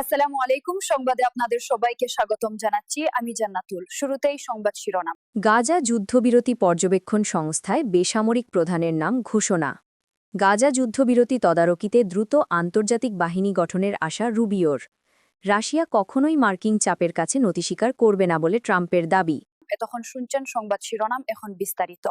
আসসালামু আলাইকুম। সংবাদে আপনাদের সবাইকে স্বাগতম জানাচ্ছি। আমি জান্নাতুল। শুরুতেই সংবাদ শিরোনাম। গাজা যুদ্ধবিরতি পর্যবেক্ষণ সংস্থায় বেসামরিক প্রধানের নাম ঘোষণা। গাজা যুদ্ধবিরতি তদারকিতে দ্রুত আন্তর্জাতিক বাহিনী গঠনের আশা রুবিওর। রাশিয়া কখনোই মার্কিন চাপের কাছে নতি স্বীকার করবে না বলে ট্রাম্পের দাবি। এতক্ষণ শুনছেন সংবাদ শিরোনাম। এখন বিস্তারিত।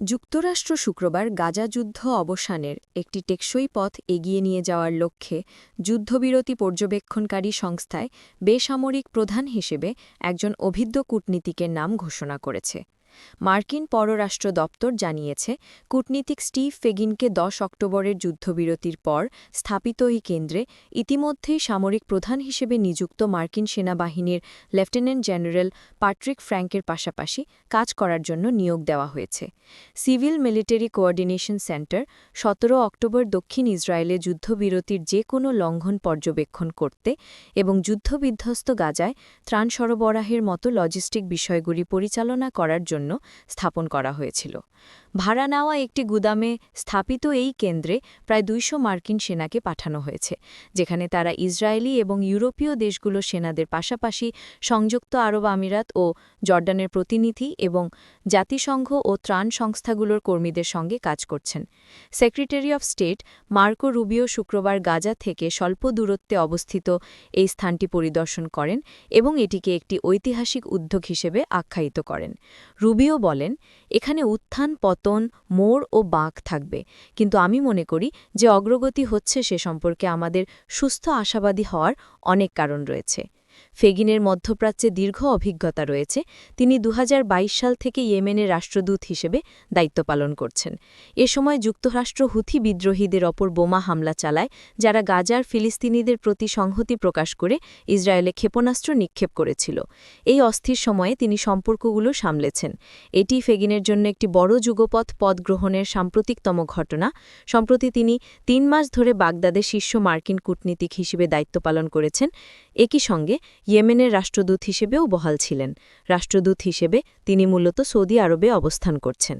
যুক্তরাষ্ট্র শুক্রবার গাজা যুদ্ধ অবসানের একটি টেকসই পথ এগিয়ে নিয়ে যাওয়ার লক্ষ্যে যুদ্ধবিরতি পর্যবেক্ষণকারী সংস্থায় বেসামরিক প্রধান হিসেবে একজন অভিজ্ঞ কূটনীতিকের নাম ঘোষণা করেছে। মার্কিন পররাষ্ট্র দপ্তর জানিয়েছে, কূটনীতিক স্টিভ ফেগিনকে দশ অক্টোবরের যুদ্ধবিরতির পর স্থাপিত এই কেন্দ্রে ইতিমধ্যেই সামরিক প্রধান হিসেবে নিযুক্ত মার্কিন সেনাবাহিনীর লেফটেন্যান্ট জেনারেল পাট্রিক ফ্র্যাঙ্কের পাশাপাশি কাজ করার জন্য নিয়োগ দেওয়া হয়েছে। সিভিল মিলিটারি কোঅর্ডিনেশন সেন্টার সতেরো অক্টোবর দক্ষিণ ইসরায়েলে যুদ্ধবিরতির যে কোনো লঙ্ঘন পর্যবেক্ষণ করতে এবং যুদ্ধবিধ্বস্ত গাজায় ত্রাণ সরবরাহের মতো লজিস্টিক বিষয়গুলি পরিচালনা করার জন্য স্থাপন করা হয়েছিল। ভাড়া নেওয়া একটি গুদামে স্থাপিত এই কেন্দ্রে প্রায় দুইশো মার্কিন সেনাকে পাঠানো হয়েছে, যেখানে তারা ইসরায়েলি এবং ইউরোপীয় দেশগুলোর সেনাদের পাশাপাশি সংযুক্ত আরব আমিরাত ও জর্ডানের প্রতিনিধি এবং জাতিসংঘ ও ত্রাণ সংস্থাগুলোর কর্মীদের সঙ্গে কাজ করছেন। Secretary of state Marco Rubio শুক্রবার গাজা থেকে স্বল্প দূরত্বে অবস্থিত এই স্থানটি পরিদর্শন করেন এবং এটিকে একটি ঐতিহাসিক উদ্যোগ হিসেবে আখ্যায়িত করেন। রুবিও বলেন, এখানে উত্থান, পতন, মোড় ও বাঁক থাকবে। কিন্তু আমি মনে করি যে অগ্রগতি হচ্ছে সে সম্পর্কে আমাদের সুস্থ আশাবাদী হওয়ার অনেক কারণ রয়েছে। ফেগিনের মধ্যপ্রাচ্যে দীর্ঘ অভিজ্ঞতা রয়েছে। তিনি দু হাজার বাইশ সাল থেকে ইয়েমেনের রাষ্ট্রদূত হিসেবে দায়িত্ব পালন করছেন। এ সময় যুক্তরাষ্ট্র হুথি বিদ্রোহীদের ওপর বোমা হামলা চালায়, যারা গাজার ফিলিস্তিনিদের প্রতি সংহতি প্রকাশ করে ইসরায়েলে ক্ষেপণাস্ত্র নিক্ষেপ করেছিল। এই অস্থির সময়ে তিনি সম্পর্কগুলো সামলেছেন। এটি ফেগিনের জন্য একটি বড় যুগপথ পদ গ্রহণের সাম্প্রতিকতম ঘটনা। সম্প্রতি তিনি তিন মাস ধরে বাগদাদে শীর্ষ মার্কিন কূটনীতিক হিসেবে দায়িত্ব পালন করেছেন। একই সঙ্গে ইয়েমেনের রাষ্ট্রদূত হিসেবেও বহাল ছিলেন। রাষ্ট্রদূত হিসেবে তিনি মূলত সৌদি আরবে অবস্থান করছেন।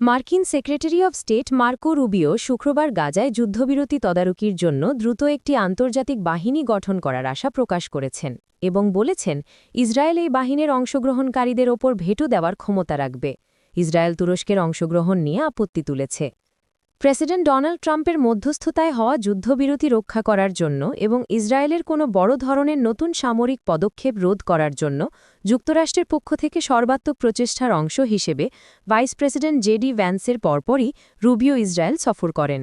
মার্কিন secretary of state Marco Rubio শুক্রবার গাজায় যুদ্ধবিরতি তদারকির জন্য দ্রুত একটি আন্তর্জাতিক বাহিনী গঠন করার আশা প্রকাশ করেছেন এবং বলেছেন, ইসরায়েল এই বাহিনীর অংশগ্রহণকারীদের ওপর ভেটো দেওয়ার ক্ষমতা রাখবে। ইসরায়েল তুরস্কের অংশগ্রহণ নিয়ে আপত্তি তুলেছে। প্রেসিডেন্ট ডোনাল্ড ট্রাম্পের মধ্যস্থতায় হওয়া যুদ্ধবিরতি রক্ষা করার জন্য এবং ইসরায়েলের কোনো বড় ধরনের নতুন সামরিক পদক্ষেপ রোধ করার জন্য যুক্তরাষ্ট্রের পক্ষ থেকে সর্বাত্মক প্রচেষ্টার অংশ হিসেবে ভাইস প্রেসিডেন্ট জেডি ভ্যান্সের পরপরই রুবিও ইসরায়েল সফর করেন।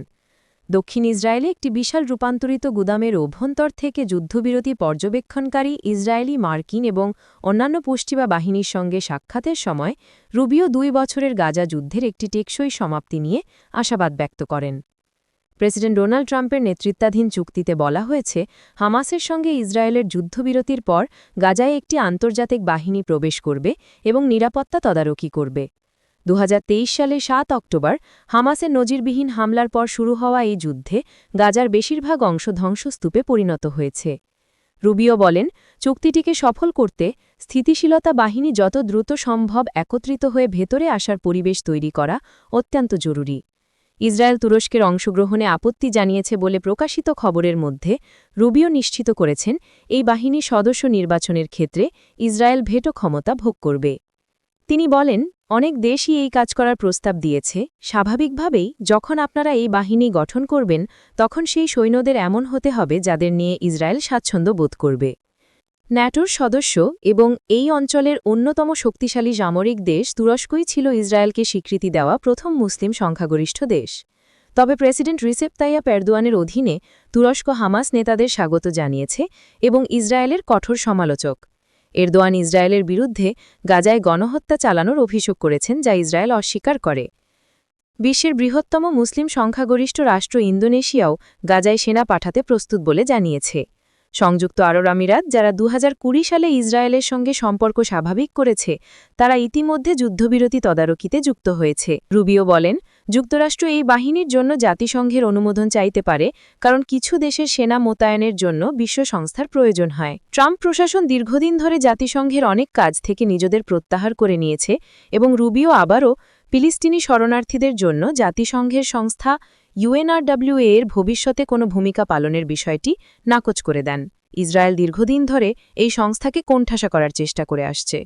দক্ষিণ ইসরায়েলে একটি বিশাল রূপান্তরিত গুদামের অভ্যন্তর থেকে যুদ্ধবিরতি পর্যবেক্ষণকারী ইসরায়েলি মার্কিন এবং অন্যান্য পশ্চিমা বাহিনীর সঙ্গে সাক্ষাতের সময় রুবিও দুই বছরের গাজা যুদ্ধের একটি টেকসই সমাপ্তি নিয়ে আশাবাদ ব্যক্ত করেন। প্রেসিডেন্ট ডোনাল্ড ট্রাম্পের নেতৃত্বাধীন চুক্তিতে বলা হয়েছে, হামাসের সঙ্গে ইসরায়েলের যুদ্ধবিরতির পর গাজায় একটি আন্তর্জাতিক বাহিনী প্রবেশ করবে এবং নিরাপত্তা তদারকি করবে। দু সালে সাত অক্টোবর হামাসের নজিরবিহীন হামলার পর শুরু হওয়া এই যুদ্ধে গাজার বেশিরভাগ অংশ ধ্বংসস্তূপে পরিণত হয়েছে। রুবিও বলেন, চুক্তিটিকে সফল করতে স্থিতিশীলতা বাহিনী যত দ্রুত সম্ভব একত্রিত হয়ে ভেতরে আসার পরিবেশ তৈরি করা অত্যন্ত জরুরি। ইসরায়েল তুরস্কের অংশগ্রহণে আপত্তি জানিয়েছে বলে প্রকাশিত খবরের মধ্যে রুবিও নিশ্চিত করেছেন, এই বাহিনী সদস্য নির্বাচনের ক্ষেত্রে ইসরায়েল ভেটো ক্ষমতা ভোগ করবে। তিনি বলেন, অনেক দেশই এই কাজ করার প্রস্তাব দিয়েছে। স্বাভাবিকভাবেই, যখন আপনারা এই বাহিনী গঠন করবেন, তখন সেই সৈন্যদের এমন হতে হবে যাদের নিয়ে ইসরায়েল স্বাচ্ছন্দ্য বোধ করবে। ন্যাটোর সদস্য এবং এই অঞ্চলের অন্যতম শক্তিশালী সামরিক দেশ তুরস্কই ছিল ইসরায়েলকে স্বীকৃতি দেওয়া প্রথম মুসলিম সংখ্যাগরিষ্ঠ দেশ। তবে প্রেসিডেন্ট রিসেপ তাইয়া পেরদোয়ানের অধীনে তুরস্ক হামাস নেতাদের স্বাগত জানিয়েছে এবং ইসরায়েলের কঠোর সমালোচক। এরদোয়ান ইসরায়েলের বিরুদ্ধে গাজায় গণহত্যা চালানোর অভিযোগ করেছেন, যা ইসরায়েল অস্বীকার করে। বিশ্বের বৃহত্তম মুসলিম সংখ্যাগরিষ্ঠ রাষ্ট্র ইন্দোনেশিয়াও গাজায় সেনা পাঠাতে প্রস্তুত বলে জানিয়েছে। সংযুক্ত আরব আমিরাত, যারা দু হাজার কুড়ি সালে ইসরায়েলের সঙ্গে সম্পর্ক স্বাভাবিক করেছে, তারা ইতিমধ্যে যুদ্ধবিরতি তদারকিতে যুক্ত হয়েছে। রুবিও বলেন যুক্তরাষ্ট্র এই বাহিনীর জন্য জাতিসংঘের অনুমোদন চাইতে পারে, কারণ কিছু দেশের সেনা মোতায়েনের জন্য বিশ্ব সংস্থার প্রয়োজন হয়। ট্রাম্প প্রশাসন দীর্ঘদিন ধরে জাতিসংঘের অনেক কাজ থেকে নিজেদের প্রত্যাহার করে নিয়েছে এবং রুবিও আবারও ফিলিস্তিনি শরণার্থীদের জন্য জাতিসংঘের সংস্থা ইউএনআরডব্লিউএ এর ভবিষ্যতে কোনো ভূমিকা পালনের বিষয়টি নাকচ করে দেন। ইসরায়েল দীর্ঘদিন ধরে এই সংস্থাকে কোণঠাসা করার চেষ্টা করে আসছে।